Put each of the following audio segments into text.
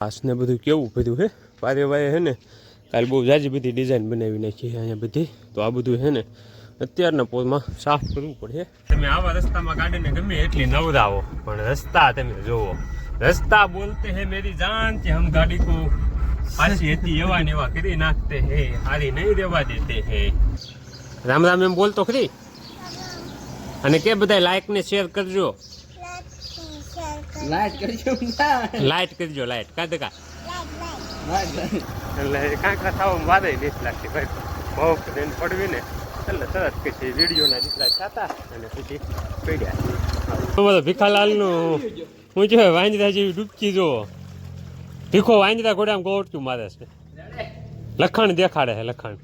ને બધું કેવું બધું હે? વારે વારે હે ને, કાલે બહુ જાજી બધી ડિઝાઇન બનાવી નાખી અહીંયા બધી. તો આ બધું હે ને, અત્યારના પોરમાં સાફ કરવું પડે તમે આવા રસ્તામાં ગાડીને ગમે એટલી નવરાવો, પણ રસ્તા તમે જોવો. રસ્તા બોલતે હે મેરી જાન કે હમ ગાડી કો પાછી હતી એવા ને એવા કરી નાખતે હે, હારી નહીં રહેવા દેતે હે. રામ રામ એમ બોલતો ખરી? અને કે બધા લાઈક ને શેર કરજો. લાઈટ કરજો લાઈટ કરજો લાઈટ કાં? કા લાઈટ એટલે કાંકરા થવામાં વાદે નીચ લાગતી ભાઈ. બહુ ટ્રેન પડવી ને. એટલે તરત પછી વિડીયોના દીકરા ખાતા અને પછી પડ્યા. બધો ભીખાલાલનું હું જો વાંજરા જેવી ડૂબકી જો ભીખો વાંજરા ઘોડામાં ગોળતું મારે છે. લખણ દેખાડે છે લખણ.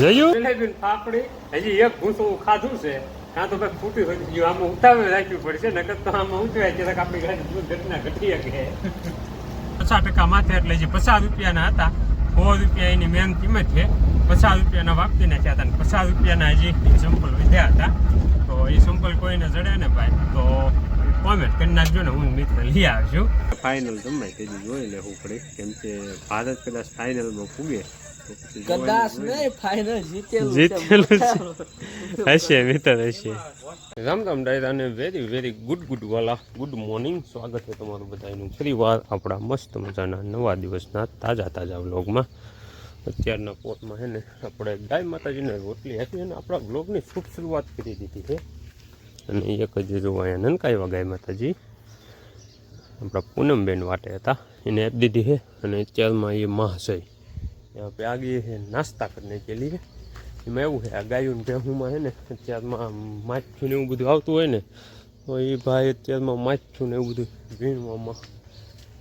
જોયું? પાપડી હજી એક ભૂસું ખાધું છે. કાં તો કઈ ફૂટી હોય ગયું આમાં ઉતાવે રાખ્યું પડશે, નકર તો આમાં ઉતરાય ક્યારેક આપણી ગાડી ઘટના ઘટી શકે. પચાસ ટકા માથે એટલે જે પચાસ રૂપિયાના હતા, સો રૂપિયા એની મેન કિંમત છે. પચાસ રૂપિયાના વાપરી નાખ્યા હતા અને પચાસ રૂપિયાના હજી સંપલ વધ્યા હતા. તો એ સંપલ કોઈને જડે ને ભાઈ, તો કોમેન્ટ કરી નાખજો ને હું મિત્ર લઈ આવશું. ફાઇનલ તમે તેજી જોઈ લેવું પડે. કેમ કે ભારત કદાચ ફાઇનલમાં પૂગે. કદાચ નહીં ફાઇનલ જીતેલું જીતેલું છે. હશે મિત્ર હશે. રામ રામ ડાયરા અને વેરી વેરી ગુડ ગુડ વાલા. ગુડ મોર્નિંગ સ્વાગત છે તમારું બધાનું. ફરી વાર આપણા મસ્ત મજાના નવા દિવસના તાજા તાજા વ્લોગમાં. અત્યારના પોટમાં છે ને આપણે ગાય માતાજીને રોટલી આપી અને આપણા વ્લોગની શુભ શરૂઆત કરી દીધી છે. અને એક જ જો અહીંયા નનકાઈવા ગાય માતાજી. આપણા પૂનમબેન વાટે હતા. એને આપી દીધી છે. અને અત્યારમાં એ મહાશય यहाँ पे आगे है नाश्ता करने के लिए એમાં એવું છે આ ગાયું ભેહુંમાં છે ને અત્યારમાં માછું ને એવું બધું આવતું હોય ને તો એ ભાઈ અત્યારમાં માછું ને એવું બધું વીણવામાં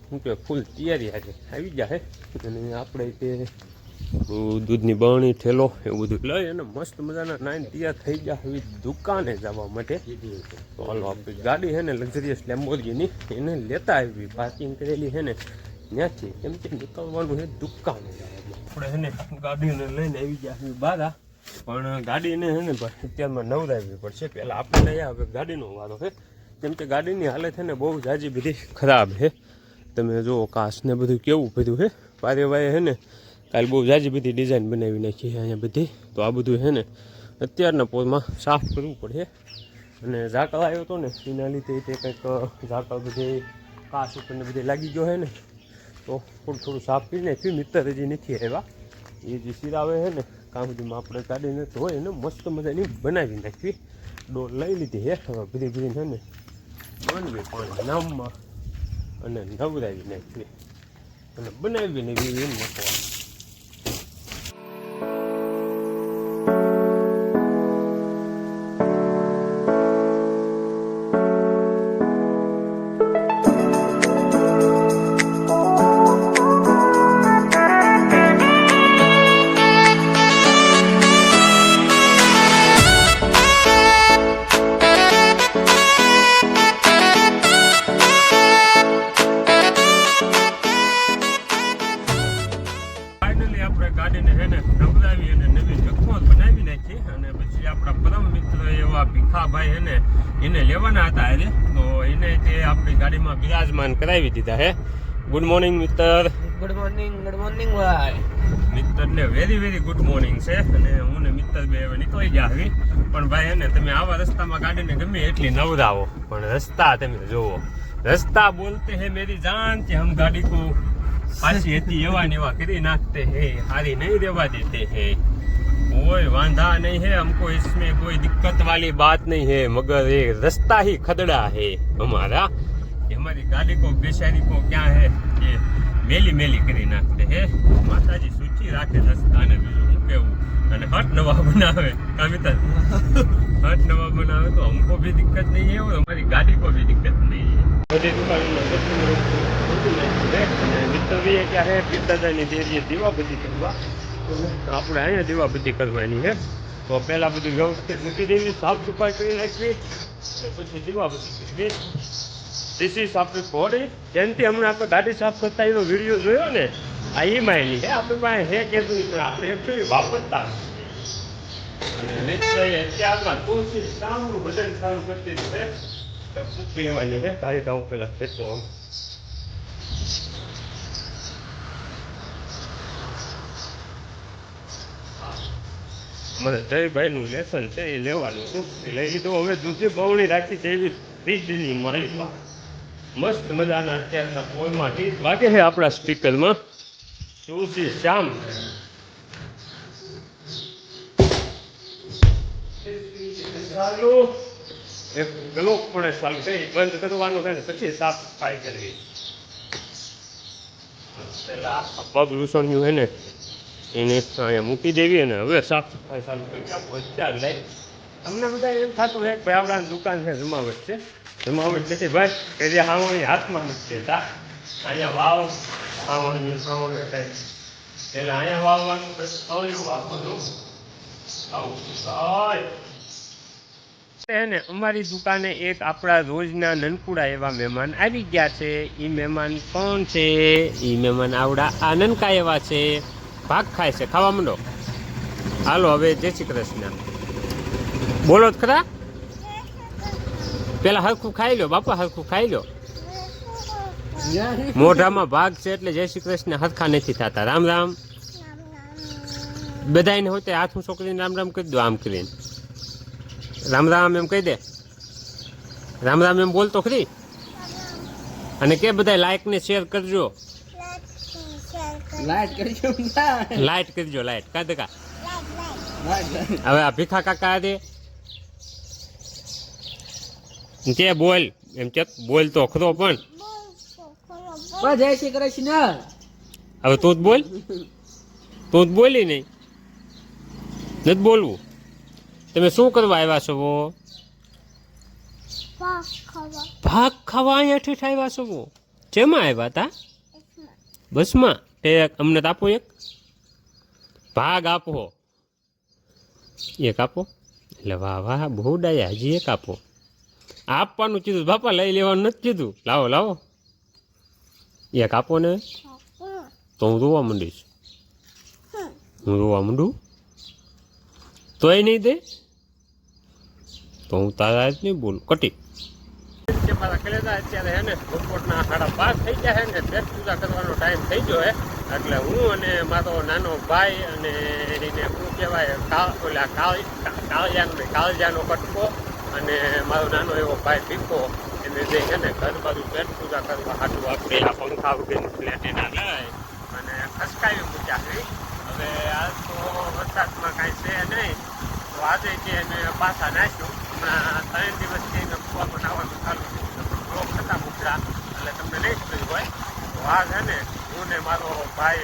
શું કે ફૂલ તૈયારી આજે આવી જાય અને આપણે તે આપણું દૂધની બરણી ઠેલો એવું બધું લઈ અને મસ્ત મજાના નાઈન તૈયાર થઈ ગયા એવી દુકાને જવા માટે તો હાલો આપણી ગાડી છે ને લક્ઝરિયસ લેમ્બોર્ગીની એને લેતા આવી પાર્કિંગ કરેલી છે ને ત્યાંથી એમ કે નીકળવાનું છે દુકાન આપણે એને ગાડીને લઈને આવી ગયા બારા. પણ ગાડીને છે ને અત્યારમાં નવરાવવી પડશે. પહેલાં આપણે લઈ આવે ગાડીનો વારો છે કેમ કે ગાડીની હાલત છે ને બહુ જાજી બધી ખરાબ છે તમે જુઓ કાચ ને બધું કેવું બધું છે વારે છે ને કાલે બહુ જાજી બધી ડિઝાઇન બનાવી નાખી છે અહીંયા બધી. તો આ બધું છે ને અત્યારના પોરમાં સાફ કરવું પડે અને ઝાકળ આવ્યો હતો ને, એના લીધે તે કંઈક ઝાકળ બધી કાચ ઉપર ને બધે લાગી ગયો છે ને. તો થોડું થોડું સાફ કરી નાખ્યું મિત્ર હજી નથી આવ્યા. એ જે સિરાવે છે ને, કામ સુધીમાં આપણે કાઢીને હોય ને મસ્ત મજાની બનાવી નાખવી. ડોલ લઈ લીધી હે હવે બધી છે ને, બનવી પણ નામમાં અને નવરાવી નાખવી. અને બનાવીને એવી એમ નાખવાનું ભીખાભાઈ છે એને લેવાના હતા એટલે તો એને તે આપણી ગાડીમાં બિરાજમાન કરાવી દીધા હે. ગુડ મોર્નિંગ મિત્ર ગુડ મોર્નિંગ ગુડ મોર્નિંગ ભાઈ. મિત્રને વેરી વેરી ગુડ મોર્નિંગ છે. અને હું ને મિત્ર બે હવે નીકળી ગયા આવી પણ ભાઈ એને તમે આવા રસ્તામાં ગાડીને ગમે એટલી નવરાવો. પણ રસ્તા તમે જોવો રસ્તા બોલતે હે મેરી જાન કે હમ ગાડી કો પાછી હતી એવા ને એવા કરી નાખતે હે, હારી નહીં રહેવા દેતે હે. કોઈ વાંધા નહીં હે હમકો इसमें કોઈ દિક્કત વાલી बात નહીં હે, મગર એ રસ્તા ही ખદડા હે હમારા हमारी ગાડી કો બેસારી કો ક્યાં હે? કે મેલી મેલી કરી નાખતે હે. માતાજી સૂચી રાખે રસ્તાને બીજું હું કેવું? અને હટ નવા બનાવે. કવિતા હટ નવા બનાવે તો હમકો ભી દિક્કત નહીં હે और हमारी ગાડી કો ભી દિક્કત નહીં હે. બધી દુકાનો ક્યાં હે પિત્તાદાની દેરીએ બધી કરવા આપણે અહીંયા દીવા બધી કરવાની છે તો પહેલાં બધું વ્યવસ્થિત મૂકી દેવી સાફ સફાઈ કરી નાખવી પછી દીવા બધી કરવી ધીસ ઇઝ આપણી બોડી જેનથી હમણાં આપણે ગાડી સાફ કરતા એનો વીડિયો જોયો ને આ એ માયની છે આપણી પાસે હે કે આપણે એકચ્યુઅલી વાપરતા અને અત્યારમાં તુલસી સામનું ભજન સારું કરતી છે. Yung ano niya, tayo daw kalapit. Oo. મને જયભાઈનું લેસન છે એ લેવાનું એટલે એ તો હવે દૂધી બહુની રાખી છે એવી રીતની મળી મસ્ત મજાના અત્યારના પોલમાંથી વાગે છે આપણા સ્પીકરમાં તુલસી શ્યામ ચાલો એક ગ્લોક પણ ચાલુ છે એ બંધ કરવાનું થાય પછી સાફ સફાઈ કરવી પેલા પગ લૂસણ્યું હોય ને, એને અહીંયા મૂકી દેવી અને હવે સાફ સફાઈ ચાલુ કરી. ચાલ લઈ તમને બધા એમ થતું હોય કે આપણા દુકાન છે જમાવટ છે? જમાવટ નથી ભાઈ કે જે હાવણી હાથમાં નથી તા. અહીંયા વાવ હાવણી હાવણી થાય એટલે અહીંયા વાવવાનું, પછી અવળું વાવવાનું. આવું એને અમારી દુકાને એક આપણા રોજના નનકુડા એવા મહેમાન આવી ગયા છે. એ મહેમાન કોણ છે? એ મહેમાન આવડા આનંદકા એવા છે. ભાગ ખાય છે. ખાવા માંડો. હાલો, હવે જય શ્રી કૃષ્ણ. બોલો જ ખરા? પેલા હરખું ખાઈ લો, બાપા હરખું ખાઈ લો. મોઢામાં ભાગ છે એટલે જય શ્રી કૃષ્ણ. હરખા નથી થતા. રામ રામ. બધાને હોતે હાથું છોકરીને રામ રામ કરી દો, આમ કરીને. રામ રામ એમ કહી દે. રામ રામ એમ બોલતો ખરી? અને કે બધા લાઈક ને શેર કરજો. લાઈટ કરજો લાઈટ કરજો લાઈટ કા દકા હવે આ ભીખા કાકા દે. તે બોલ એમ કે બોલ તો ખરો પણ. જય શ્રી કૃષ્ણ. હવે તું જ બોલ. તું જ બોલી નહીં. નથી બોલવું. તમે શું કરવા આવ્યા છો ભાગ ખાવા. અહીંયા ઠેઠ આવ્યા છો જેમાં આવ્યા હતા બસમાં. તે અમને આપો એક. ભાગ આપો. એક આપો. એટલે વાહ વાહ બહુ ડાયા. હજી એક આપો. આપવાનું કીધું. બાપા લઈ લેવાનું નથી કીધું. લાવો લાવો. એક આપો ને. તો હું રોવા માંડીશ. હું રોવા માંડું. તોય નહીં દે? તો હું તારા જ નહીં બોલું. કટી. મારા કલેજા અત્યારે હે ને બપોરના સાડા થઈ ગયા હે ને પેટ પૂજા કરવાનો ટાઈમ થઈ ગયો હે. એટલે હું અને મારો નાનો ભાઈ અને એને શું કહેવાય કાળ ઓલા કાળ કાળજાનો કાળજાનો કટકો અને મારો નાનો એવો ભાઈ ભીખો એને જે છે ને ઘર બાજુ પેટ પૂજા કરવા હાટું આપણે આ પંખા વગેરે પ્લેટ એના લઈ અને ખસકાવી મૂક્યા છે. હવે આજ તો વરસાદમાં કાંઈ છે નહીં. તો આજે જે એને પાછા નાખ્યું હમણાં ત્રણ દિવસથી એને બનાવવાનું ચાલુ થયું બ્લોક મૂકડા એટલે તમને નહીં ખબર હોય તો આ છે ને હું ને મારો ભાઈ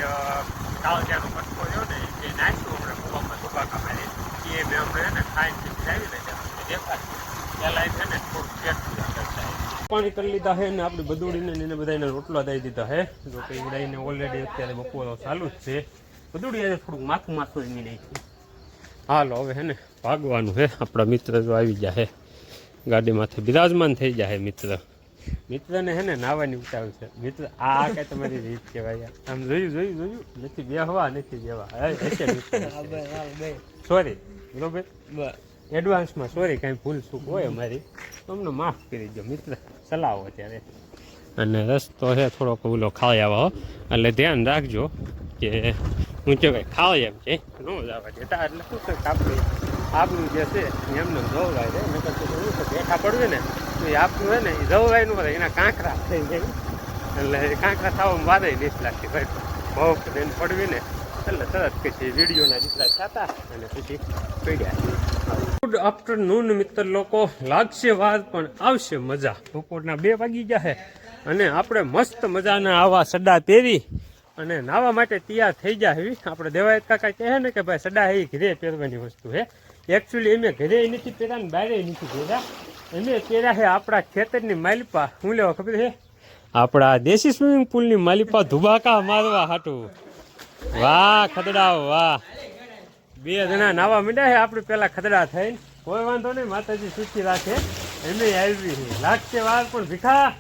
કાળજાનો કટકો રહ્યો ને એ નાખ્યું હમણાં કુવામાં સુબાકા મારી એ મેં હમણાં એને ખાઈને પીછી આવી ને દેખાય પહેલાં છે ને થોડું પેટ પાણી કરી લીધા હે ને આપણે બધુડીને ને એને બધાને રોટલા દઈ દીધા હે. જો કે ઉડાઈને ઓલરેડી અત્યારે બપોરો ચાલુ જ છે. બધુડી આજે થોડુંક માથું માથું એની નહીં હાલો, હવે હે ને. ભાગવાનું હે. આપણા મિત્ર જો આવી જાય ગાડીમાંથી બિરાજમાન થઈ જાય મિત્ર. મિત્રને હે ને નાવાની ઉતાવળ છે. મિત્ર આ કઈ તમારી રીત કહેવાય? આમ જોયું જોયું જોયું. નથી બેહવા નથી જેવા સોરી બરોબર? એડવાન્સમાં સોરી કાંઈ ભૂલ ચૂક હોય અમારી? તો અમને માફ કરી દો મિત્ર. ચલાવો ત્યારે. અને રસ્તો છે થોડોક ઓલો ખાઈ આવો એટલે ધ્યાન રાખજો કે હું કહેવાય ખાવ એમ છે ન જવા દેતા. એટલે શું છે કે આપણું જે છે, એમને જવરાય છે નકર તો શું છે બેઠા પડવે ને, તો એ આપણું હોય ને, એ જવરાય બધા એના કાંકરા થઈ જાય એટલે કાંકરા થવામાં વાદે નહીં લાગતી ભાઈ બહુ એને પડવી ને. એટલે તરત પછી વિડીયોના દીકરા થતા અને પછી પડ્યા. ગુડ આફ્ટરનૂન મિત્ર લોકો. લાગશે વાર, પણ આવશે મજા. બપોરના બે વાગી ગયા છે અને આપણે મસ્ત મજાના આવા સડા પહેરી અને નાવા માટે તૈયાર થઈ જાય આપણે દેવાયત કાકા કહે ને કે ભાઈ, સડા એ ઘરે પહેરવાની વસ્તુ છે એકચ્યુઅલી એમે ઘરે નથી પહેર્યા ને બારે નથી પહેર્યા. એમે પહેર્યા છે આપણા ખેતરની માલિપા. શું લેવા ખબર છે? આપણા દેશી સ્વિમિંગ પુલની માલિપા ધુબાકા મારવા હાટું. વાહ, ખદડાઓ, વાહ. બે જણા નાવા માંડ્યા છે આપણે પેલા ખદડા થઈને. કોઈ વાંધો નહીં, માતાજી સુખી રાખે. એમે આવી છે. લાગશે વાર, પણ ભીખા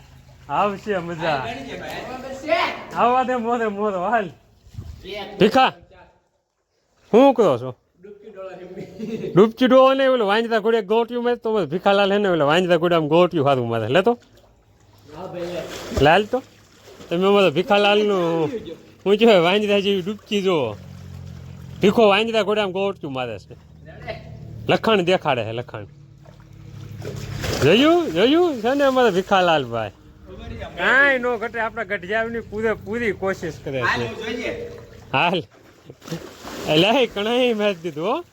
આવશે મજા. આવવા દે, મોરે, મોરો, હાલ. ભીખા? શું કરો છો? ડૂબચી ડોવો ને ઓલો વાંજતા ઘોડે ગોટ્યું મેં તો ભીખાલાલ હે ને ઓલો વાંજતા ઘોડામાં ગોટ્યું સારું મારે લેતો લાલ તો. તમે મારે ભીખાલાલનું હું જો વાંજતા જેવી ડૂબચી જો ભીખો વાંજતા ઘોડામાં ગોટ્યું મારે છે. લખાણ દેખાડે છે લખાણ. જોયું જોયું છે ને અમારે ભીખાલાલ ભાઈ. કાંઈ નો ઘટે આપણા ગઢિયાની પૂરે પૂરી કોશિશ કરે છે. હાલ. એટલે કણાઈ મેચ દીધું, હો.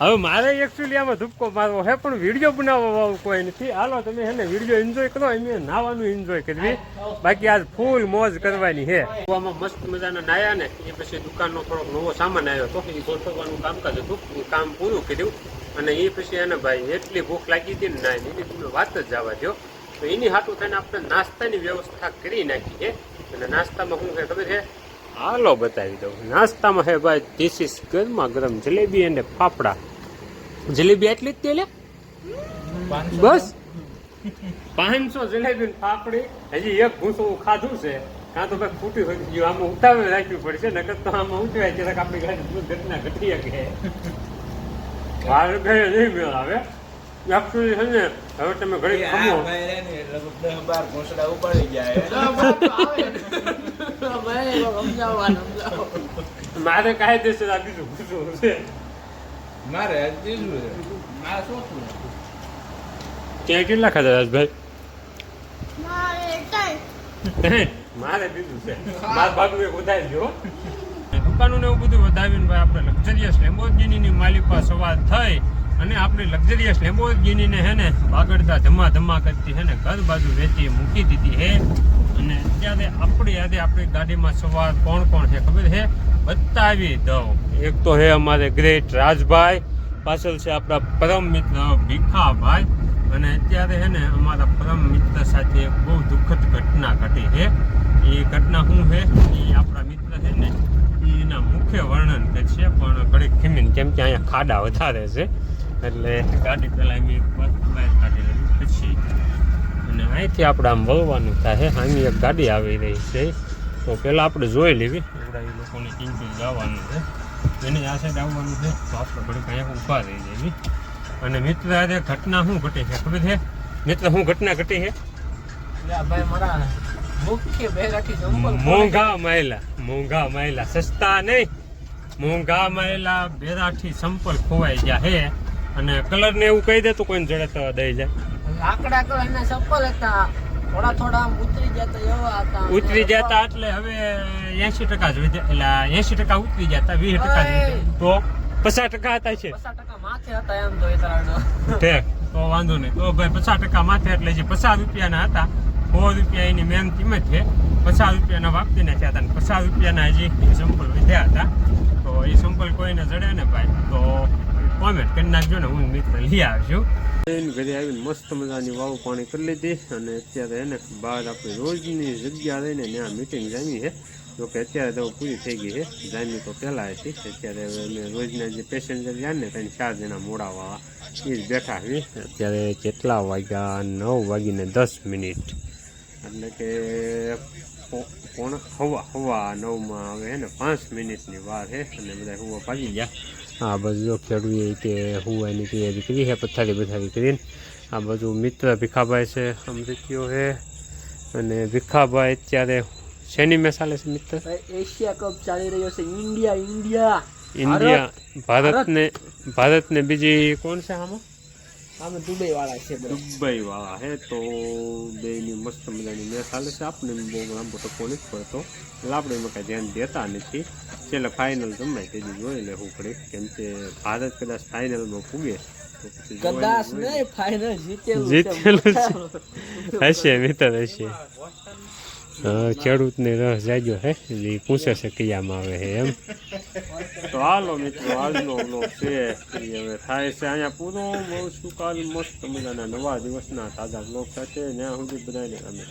હવે મારે એકચ્યુઅલી આમાં ધુપકો મારવો છે, પણ વીડિયો બનાવવા કોઈ નથી. હાલો, તમે હે ને વીડિયો એન્જોય કરો એમને નાવાનું એન્જોય કરવી બાકી આજ ફૂલ મોજ કરવાની છે. આમાં મસ્ત મજાના નાયા ને, એ પછી દુકાનનો થોડોક નવો સામાન આવ્યો તો એ ગોઠવવાનું કામકાજ હતું. કામ પૂરું કર્યું અને એ પછી એને ભાઈ એટલી ભૂખ લાગી હતી ને ના, એની તમે વાત જ જવા દો તો એની હાટું થઈને આપણે નાસ્તાની વ્યવસ્થા કરી નાખી છે. અને નાસ્તામાં શું છે ખબર છે? હાલો બતાવી દઉં. નાસ્તામાં હે ભાઈ ધીસ ઇઝ ગરમા ગરમ જલેબી અને ફાફડા. જલેબી એટલી જ તેલે બસ. પાંચસો જલેબી ફાફડી. હજી એક ભૂસો ખાધું છે. કાં તો ભાઈ ફૂટી ગયું આમાં ઉતાવળ રાખવી પડશે નકર તો આમાં ઉતરાય જરાક આપણી ઘટના ઘટી શકે. વાર ગયો નહીં મેળ આવે. એકચ્યુઅલી છે ને હવે તમે ઘડી ખમો. ભાઈ સમજાવવાનું સમજાવો. મારે કાયદેસર આ બીજું ભૂસું છે. મારે દીધું છે. મારે શું ત્યાં કેટલા ખાધા રાજભાઈ મારે મારે બીજું છે. મારા ભાગનું એક વધારી જો દુકાનો ને એવું બધું વધાવીને ભાઈ આપણે લક્ઝરિયસ માલિક માલિકા સવાર થઈ. અને આપણે લક્ઝરિયસ લેમ્બોર્ગિનીને હે ને બાગડતા ધમા ધમા કરતી હે ને ઘર બાજુ વેચી મૂકી દીધી હે. અને અત્યારે આપણી યાદે આપણી ગાડીમાં સવાર કોણ કોણ છે ખબર છે? બતાવી દઉં. એક તો હે અમારે ગ્રેટ રાજભાઈ, પાછળ છે આપણા પરમ મિત્ર ભીખાભાઈ. અને અત્યારે હે ને અમારા પરમ મિત્ર સાથે એક બહુ દુઃખદ ઘટના ઘટી છે. એ ઘટના શું છે? એ આપણા મિત્ર છે ને એના મુખ્ય વર્ણન કરશે પણ ઘડીક ખીમીને કેમ કે અહીંયા ખાડા વધારે છે. એટલે ગાડી પહેલાં એમ એક બહાર કાઢી લેવી પછી અને અહીંથી આપણે આમ વળવાનું થાય અહીં એક ગાડી આવી રહી છે. તો પહેલાં આપણે જોઈ લેવી. આપણા એ લોકોને કિંમતી જવાનું છે. એની આ સાઈડ આવવાનું છે. તો આપણે ઘડીક અહીંયા ઊભા રહી જઈએ. અને મિત્ર આજે ઘટના શું ઘટી છે? ખબર છે? મિત્ર શું ઘટના ઘટી છે? ભાઈ મારા મોંઘા મહિલા મોંઘા મહિલા સસ્તા નહીં. મોંઘા મહિલા બેરાઠી સંપલ ખોવાઈ ગયા હે અને કલર ને એવું કહી દે તો કોઈને જડે થવા દઈ જાય. લાકડા તો એને સફળ હતા. થોડા થોડા ઉતરી જતા એવા હતા. ઉતરી જતા એટલે હવે એસી ટકા જ એટલે એસી ટકા ઉતરી જતા વીસ ટકા તો પચાસ ટકા હતા છે. પચાસ ટકા માથે હતા એમ તો એ તો વાંધો નહીં. તો ભાઈ પચાસ ટકા માથે એટલે જે પચાસ રૂપિયાના હતા સો રૂપિયા એની મેન કિંમત છે. પચાસ રૂપિયાના વાપતી થયા હતા અને પચાસ રૂપિયાના હજી સંપલ વધ્યા હતા તો એ સંપલ કોઈને જડે ને ભાઈ? તો કોમેન્ટ કરી નાખજો ને હું મિત્ર લઈ આવશું ઘરે આવીને મસ્ત મજાની વાવ પાણી કરી લીધી અને અત્યારે એને બહાર આપણે રોજની જગ્યા રહીને ત્યાં મિટિંગ જામી છે. જો કે અત્યારે તો પૂરી થઈ ગઈ છે. જામી તો પહેલાં હતી. અત્યારે અમે રોજના જે પેસેન્જર જાય ને ત્રણ ચાર જણા મોડાવાળા એ જ બેઠા છે અત્યારે કેટલા વાગ્યા? નવ વાગીને દસ મિનિટ. એટલે કે પોણા, હવા હવા નવમાં આવે ને પાંચ મિનિટની વાર છે. અને બધા હુવા ભાગી ગયા. આ બાજુ જો ખેડૂએ કે હુવાની તૈયારી કરી છે પથારી પથારી કરીને. આ બાજુ મિત્ર ભીખાભાઈ છે અમૃત્યો છે અને ભીખાભાઈ અત્યારે શેની મેસાલે છે મિત્ર? એશિયા કપ ચાલી રહ્યો છે ઇન્ડિયા ઇન્ડિયા. ઇન્ડિયા ભારતને ભારતને બીજી કોણ છે આમાં? આમાં દુબઈ વાળા છે દુબઈ વાળા હે તો બેની મસ્ત મજાની મેચ ચાલે છે. આપણે બહુ લાંબો ટકો નથી પડતો. એટલે આપણે એમાં કાંઈ ધ્યાન દેતા નથી. છેલ્લે ફાઇનલ જમાય તેથી જોઈ લેવું પડે કેમ કે ભારત કદાચ ફાઇનલમાં પૂગે કદાચ. નહીં ફાઇનલ જીતેલું જીતેલું છે. હશે મિત્ર હશે. ખેડૂતને રસ જાજો હે. એ પૂછે છે કયામાં આવે હે એમ. તો હાલો મિત્રો આજનો બ્લોગ છે. એ હવે થાય છે અહીંયા પૂરો. બહુ શું કાલ મસ્ત મજાના નવા દિવસના તાજા બ્લોગ સાથે. ત્યાં સુધી બધાને ગમે